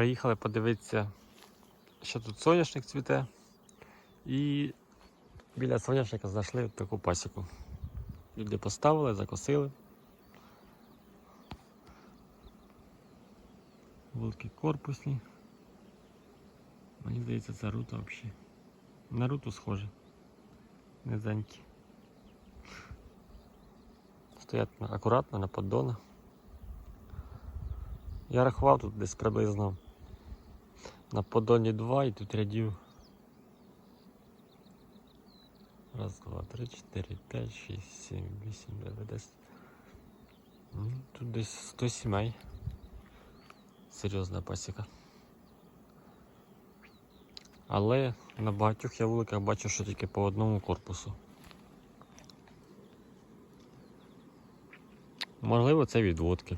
Приїхали подивитися, що тут соняшник цвіте. І біля соняшника знайшли таку пасіку. Люди поставили, закосили. Волки корпусні. Мені здається, це рута взагалі. На руту схоже. Низенькі. Стоять акуратно на поддонах. Я рахував тут десь приблизно на поддоні 2 і тут рядів. Раз, два, три, чотири, п'ять, шість, сім, вісім, дев'ять, десять. Ну, Тут десь 100 сімей. Серйозна пасіка. Але на багатьох я вуликах бачу, що тільки по одному корпусу. Можливо, це відводки.